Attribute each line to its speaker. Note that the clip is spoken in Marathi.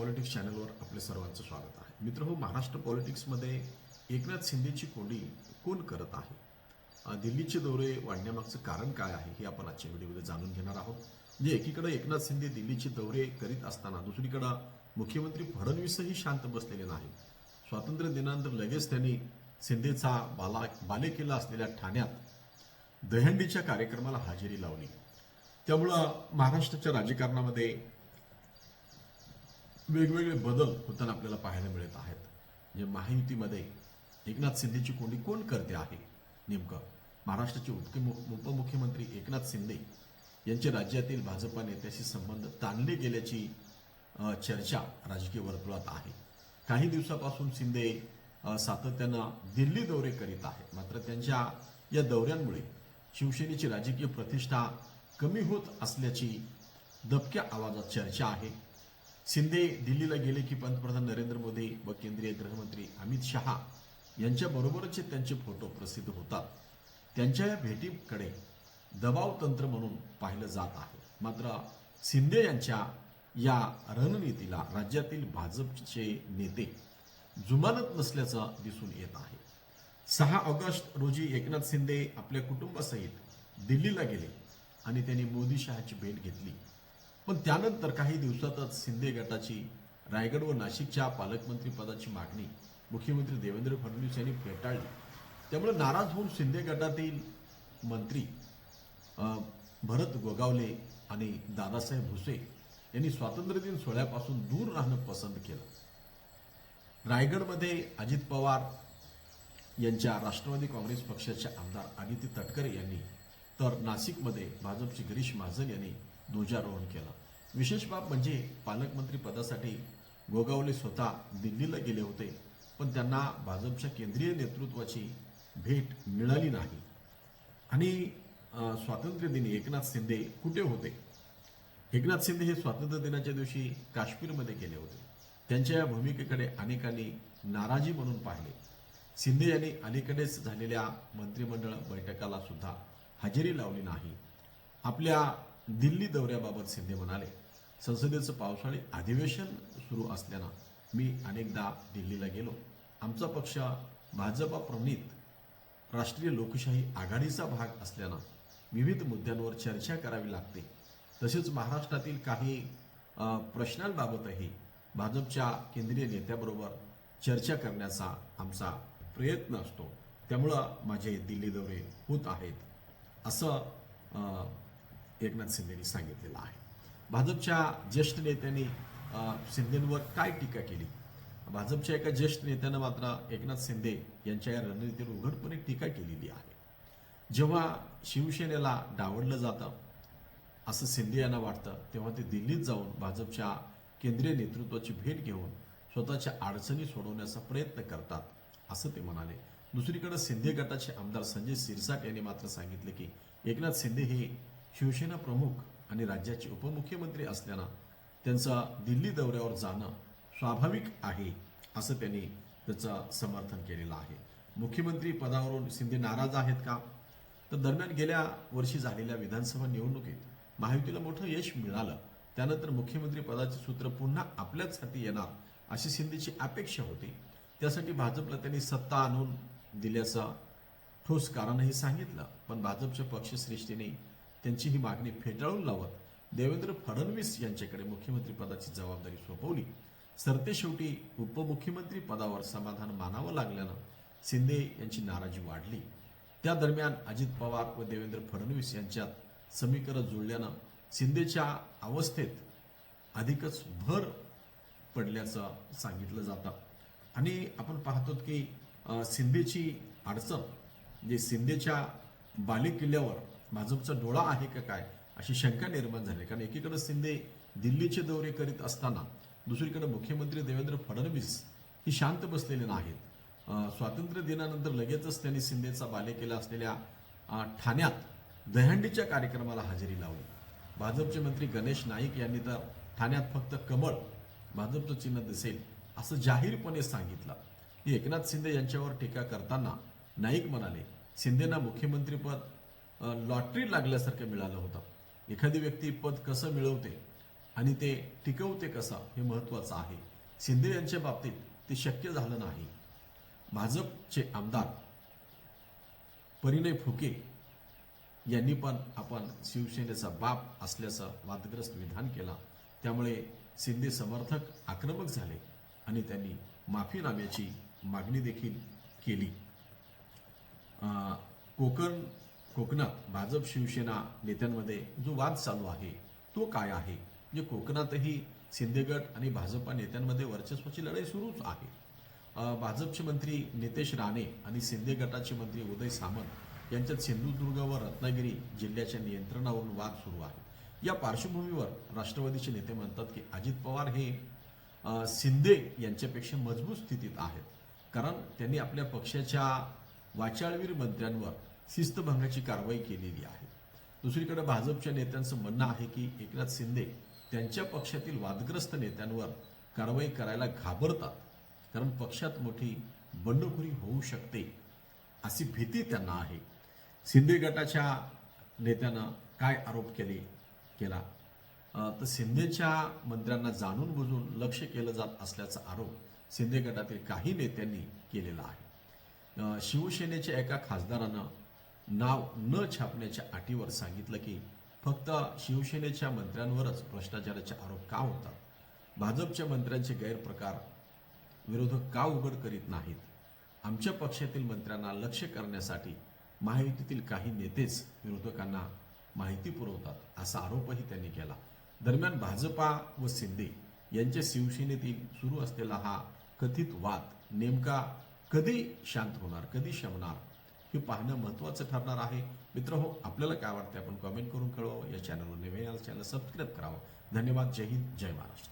Speaker 1: पॉलिटिक्स चॅनलवर आपले सर्वांचं स्वागत आहे. मित्र हो महाराष्ट्र पॉलिटिक्समध्ये एकनाथ शिंदेची कोंडी कोण करत आहे? दिल्लीचे दौरे वाढण्यामागचं कारण काय आहे हे आपण आजच्या व्हिडिओमध्ये जाणून घेणार आहोत. म्हणजे एकीकडे एकनाथ शिंदे दिल्लीचे दौरे करीत असताना दुसरीकडं मुख्यमंत्री फडणवीसही शांत बसलेले नाही स्वातंत्र्य दिनानंतर लगेच त्यांनी शिंदेचा बाला बालेकिल्ला असलेल्या ठाण्यात दहंडीच्या कार्यक्रमाला हजेरी लावली. त्यामुळं महाराष्ट्राच्या राजकारणामध्ये वेगवेगळे बदल होताना आपल्याला पाहायला मिळत आहेत. म्हणजे महायुतीमध्ये एकनाथ शिंदेची कोंडी कोण करते आहे? नेमकं महाराष्ट्राचे उपमुख्यमंत्री एकनाथ शिंदे यांचे राज्यातील भाजपा नेत्याशी संबंध ताणले गेल्याची चर्चा राजकीय वर्तुळात आहे. काही दिवसापासून शिंदे सातत्यानं दिल्ली दौरे करीत आहेत. मात्र त्यांच्या या दौऱ्यांमुळे शिवसेनेची राजकीय प्रतिष्ठा कमी होत असल्याची दबक्या आवाजात चर्चा आहे. शिंदे दिल्लीला गेले की पंतप्रधान नरेंद्र मोदी व केंद्रीय गृहमंत्री अमित शहा यांच्याबरोबरचे त्यांचे फोटो प्रसिद्ध होतात. त्यांच्या या भेटीकडे दबाव तंत्र म्हणून पाहिलं जात आहे. मात्र शिंदे यांच्या या रणनीतीला राज्यातील भाजपचे नेते जुमानत नसल्याचं दिसून येत आहे. सहा ऑगस्ट रोजी एकनाथ शिंदे आपल्या कुटुंबासहित दिल्लीला गेले आणि त्यांनी मोदी शहाची भेट घेतली. पण त्यानंतर काही दिवसातच शिंदे गटाची रायगड व नाशिकच्या पालकमंत्री पदाची मागणी मुख्यमंत्री देवेंद्र फडणवीस यांनी फेटाळली. त्यामुळे नाराज होऊन शिंदे गटातील मंत्री भरत गोगावले आणि दादासाहेब भुसे यांनी स्वातंत्र्यदिन सोहळ्यापासून दूर राहणं पसंत केलं. रायगडमध्ये अजित पवार यांच्या राष्ट्रवादी काँग्रेस पक्षाचे आमदार आदित्य तटकरे यांनी तर नाशिकमध्ये भाजपचे गिरीश महाजन यांनी ध्वजारोहण केलं. विशेष बाब म्हणजे पालकमंत्री पदासाठी गोगावले स्वतः दिल्लीला गेले होते पण त्यांना भाजपच्या केंद्रीय नेतृत्वाची भेट मिळाली नाही. आणि स्वातंत्र्यदिनी एकनाथ शिंदे कुठे होते? एकनाथ शिंदे हे स्वातंत्र्य दिनाच्या दिवशी काश्मीरमध्ये गेले होते. त्यांच्या या भूमिकेकडे अनेकांनी नाराजी म्हणून पाहिले. शिंदे यांनी अलीकडेच झालेल्या मंत्रिमंडळ बैठकाला सुद्धा हजेरी लावली नाही. आपल्या दिल्ली दौऱ्याबाबत शिंदे म्हणाले संसदेचं पावसाळी अधिवेशन सुरू असल्यानं मी अनेकदा दिल्लीला गेलो. आमचा पक्ष भाजपा प्रणित राष्ट्रीय लोकशाही आघाडीचा भाग असल्यानं विविध मुद्द्यांवर चर्चा करावी लागते. तसेच महाराष्ट्रातील काही प्रश्नांबाबतही भाजपच्या केंद्रीय नेत्याबरोबर चर्चा करण्याचा आमचा प्रयत्न असतो. त्यामुळं माझे दिल्ली दौरे होत आहेत. असं एकनाथ शिंदेनी सांगितलेलं आहे. भाजपच्या ज्येष्ठ नेत्यांनी शिंदेंवर काय टीका केली? भाजपच्या एका ज्येष्ठ नेत्यानं मात्र एकनाथ शिंदे यांच्या या रणनीतीवर उघडपणे टीका केलेली आहे. जेव्हा शिवसेनेला डावडलं जातं असं शिंदे यांना वाटतं तेव्हा ते दिल्लीत जाऊन भाजपच्या केंद्रीय नेतृत्वाची भेट घेऊन स्वतःच्या अडचणी सोडवण्याचा प्रयत्न करतात असं ते म्हणाले. दुसरीकडे शिंदे गटाचे आमदार संजय सिरसाट यांनी मात्र सांगितले की एकनाथ शिंदे हे शिवसेना प्रमुख आणि राज्याचे उपमुख्यमंत्री असल्यानं त्यांचं दिल्ली दौऱ्यावर जाणं स्वाभाविक आहे असं त्यांनी त्याचं समर्थन केलेलं आहे. मुख्यमंत्री पदावरून शिंदे नाराज आहेत का? तर दरम्यान गेल्या वर्षी झालेल्या विधानसभा निवडणुकीत महायुतीला मोठं यश मिळालं. त्यानंतर मुख्यमंत्री पदाचे सूत्र पुन्हा आपल्याच हाती येणार अशी शिंदेची अपेक्षा होती. त्यासाठी भाजपला त्यांनी सत्ता आणून दिल्याचं ठोस कारणही सांगितलं. पण भाजपच्या पक्षश्रेष्ठीने त्यांची ही मागणी फेटाळून लावत देवेंद्र फडणवीस यांच्याकडे मुख्यमंत्री पदाची जबाबदारी सोपवली. सरते शेवटी उपमुख्यमंत्री पदावर समाधान मानावं लागल्यानं शिंदे यांची नाराजी वाढली. त्या दरम्यान अजित पवार व देवेंद्र फडणवीस यांच्यात समीकरण जुळल्यानं शिंदेच्या अवस्थेत अधिकच भर पडल्याचं सांगितलं जातं. आणि आपण पाहतो की शिंदेची अडचण जे शिंदेच्या बालेकिल्ल्यावर भाजपचा डोळा आहे का काय अशी शंका निर्माण झाली. कारण एकीकडे शिंदे दिल्लीचे दौरे करीत असताना दुसरीकडे मुख्यमंत्री देवेंद्र फडणवीस ही शांत बसलेले नाहीत. स्वातंत्र्य दिनानंतर लगेचच त्यांनी शिंदेचा बालेकिल्ला असलेल्या ठाण्यात दहंडीच्या कार्यक्रमाला हजेरी लावली. भाजपचे मंत्री गणेश नाईक यांनी तर ठाण्यात फक्त कमळ भाजपचं चिन्ह दिसेल असं जाहीरपणे सांगितलं. की एकनाथ शिंदे यांच्यावर टीका करताना नाईक म्हणाले शिंदेना मुख्यमंत्रीपद लॉटरी लागल्यासारखं मिळालं होतं. एखादी व्यक्ती पद कसं मिळवते आणि ते टिकवते कसं हे महत्त्वाचं आहे. शिंदे यांच्या बाबतीत ते शक्य झालं नाही. भाजपचे आमदार परिणय फुके यांनी पण आपण शिवसेनेचा बाप असल्याचं वादग्रस्त विधान केला. त्यामुळे शिंदे समर्थक आक्रमक झाले आणि त्यांनी माफीनाम्याची मागणी देखील केली. कोकण कोकणात भाजप शिवसेना नेत्यांमध्ये जो वाद चालू आहे तो काय आहे? म्हणजे कोकणातही शिंदेगड आणि भाजपा नेत्यांमध्ये वर्चस्वाची लढाई सुरूच आहे. भाजपचे मंत्री नितेश राणे आणि शिंदे गटाचे मंत्री उदय सामंत यांच्यात सिंधुदुर्ग व रत्नागिरी जिल्ह्याच्या नियंत्रणावरून वाद सुरू आहे या पार्श्वभूमीवर राष्ट्रवादीचे नेते म्हणतात की अजित पवार हे शिंदे यांच्यापेक्षा मजबूत स्थितीत आहेत. कारण त्यांनी आपल्या पक्षाच्या वाचाळवीर मंत्र्यांवर शिस्तभंगाची कारवाई केलेली आहे. दुसरीकडे भाजपच्या नेत्यांचं म्हणणं आहे की एकनाथ शिंदे त्यांच्या पक्षातील वादग्रस्त नेत्यांवर कारवाई करायला घाबरतात. कारण पक्षात मोठी बंडखोरी होऊ शकते अशी भीती त्यांना आहे. शिंदे गटाच्या नेत्यानं काय आरोप केले केला? तर शिंदेच्या मंत्र्यांना जाणून बुजून लक्ष केलं जात असल्याचा आरोप शिंदे गटातील काही नेत्यांनी केलेला आहे. शिवसेनेच्या एका खासदारानं नाव न छापण्याच्या अटीवर सांगितलं की फक्त शिवसेनेच्या मंत्र्यांवरच भ्रष्टाचाराचे आरोप का होतात? भाजपच्या मंत्र्यांचे गैरप्रकार विरोधक का उघड करीत नाहीत? आमच्या पक्षातील मंत्र्यांना लक्ष करण्यासाठी माहितीतील काही नेतेच विरोधकांना माहिती पुरवतात असा आरोपही त्यांनी केला. दरम्यान भाजपा व शिंदे यांच्या शिवसेनेतील सुरू असलेला हा कथित वाद नेमका कधी शांत होणार कधी शमणार? हे पाहणं महत्त्वाचं ठरणार आहे. मित्र हो आपल्याला काय वाटतं आपण कमेंट करून कळवावं. या चॅनलवर नवीन चॅनल सबस्क्राईब करावं. धन्यवाद. जय हिंद. जय महाराष्ट्र.